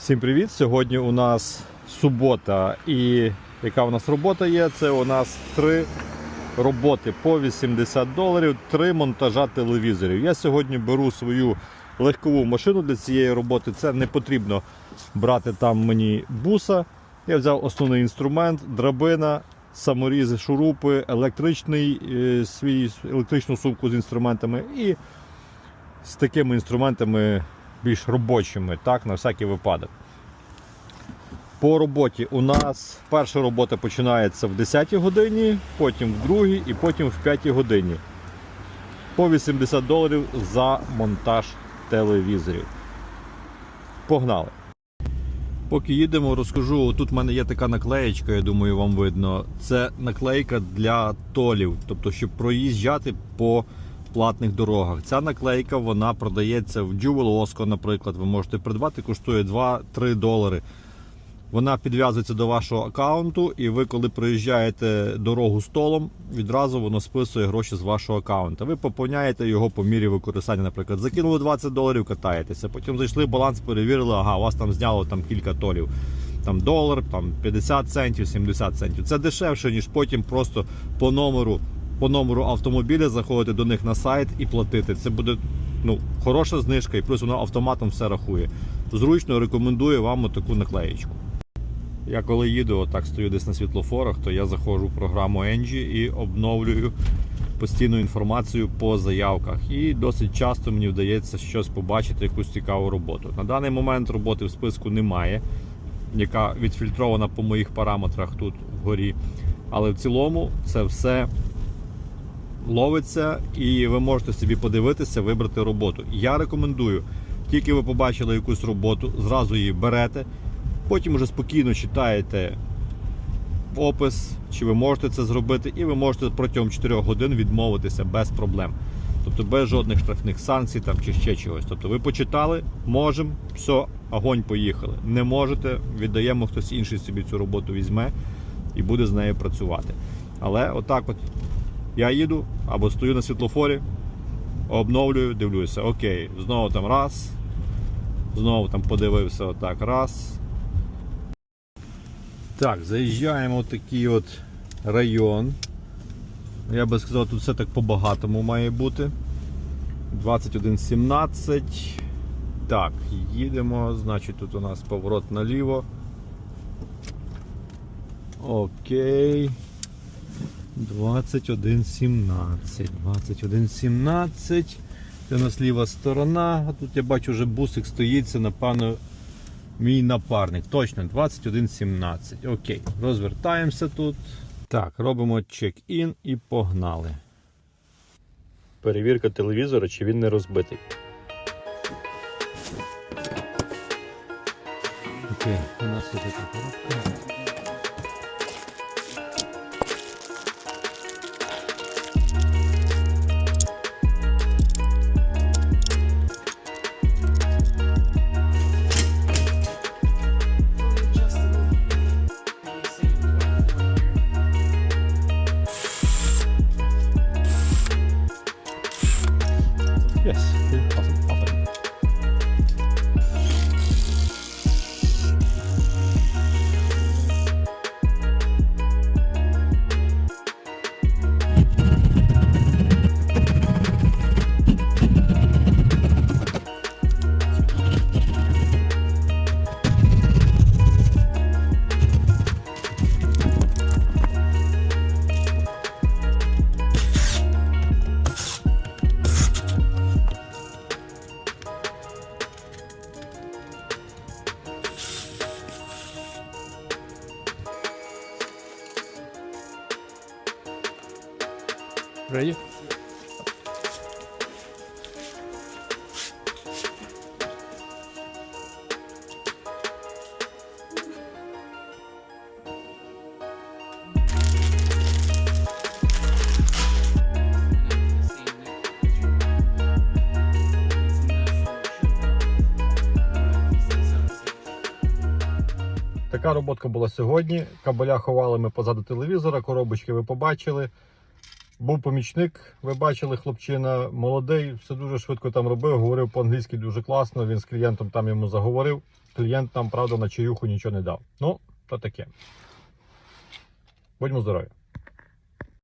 Всім привіт! Сьогодні у нас субота і яка у нас робота є? Це у нас три роботи по 80 доларів, три монтажа телевізорів. Я сьогодні беру свою легкову машину для цієї роботи. Це не потрібно брати там мені буса. Я взяв основний інструмент, драбина, саморізи, шурупи, електричний е, свій електричну сумку з інструментами і з такими інструментами більш робочими, так, на всякий випадок. По роботі у нас перша робота починається в 10 годині, потім в 2 і потім в 5 годині. По 80 доларів за монтаж телевізорів. Погнали! Поки їдемо, розкажу. Тут в мене є така наклеєчка, я думаю, вам видно. Це наклейка для толів, тобто, щоб проїжджати по платних дорогах. Ця наклейка вона продається в Jewel Osco, наприклад. Ви можете придбати, коштує 2-3 долари. Вона підв'язується до вашого аккаунту, і ви, коли проїжджаєте дорогу столом, відразу воно списує гроші з вашого аккаунта. Ви поповняєте його по мірі використання. Наприклад, закинули 20 доларів, катаєтеся. Потім зайшли баланс, перевірили, ага, у вас там зняло там кілька толів. Там долар, там 50 центів, 70 центів. Це дешевше, ніж потім просто по номеру, по номеру автомобіля заходити до них на сайт і платити. Це буде ну, хороша знижка, і плюс воно автоматом все рахує. Зручно рекомендую вам таку наклеєчку. Я коли їду, отак стою десь на світлофорах, то я заходжу в програму Engie і обновлюю постійну інформацію по заявках. І досить часто мені вдається щось побачити, якусь цікаву роботу. На даний момент роботи в списку немає, яка відфільтрована по моїх параметрах тут вгорі. Але в цілому це все ловиться, і ви можете собі подивитися, вибрати роботу. Я рекомендую, тільки ви побачили якусь роботу, зразу її берете. Потім уже спокійно читаєте опис, чи ви можете це зробити, і ви можете протягом 4 годин відмовитися без проблем. Тобто без жодних штрафних санкцій там, чи ще чогось. Тобто ви почитали, можемо, все, огонь поїхали. Не можете, віддаємо хтось інший собі цю роботу візьме і буде з нею працювати. Але отак от я їду або стою на світлофорі, обновлюю, дивлюся, окей, знову там раз, знову там подивився отак, раз. Так, заїжджаємо в такий от район. Я би сказав, тут все так по-багатому має бути. 21.17. Так, їдемо. Значить, тут у нас поворот наліво. Окей. 21.17. 21.17. Це у нас сторона. А тут я бачу, вже бусик стоїть, це напевно мій напарник. Точно, 21.17. Окей, розвертаємося тут. Так, робимо чек-ін і погнали. Перевірка телевізора, чи він не розбитий. Окей, у нас є така коробка. 다섯 Ready? Така роботка була сьогодні. Кабеля ховали ми позаду телевізора, коробочки ви побачили. Був помічник, ви бачили, хлопчина молодий, все дуже швидко там робив, говорив по-англійськи дуже класно. Він з клієнтом там йому заговорив. Клієнт нам, правда, на чаюху нічого не дав. Ну, то таке. Будьмо здорові.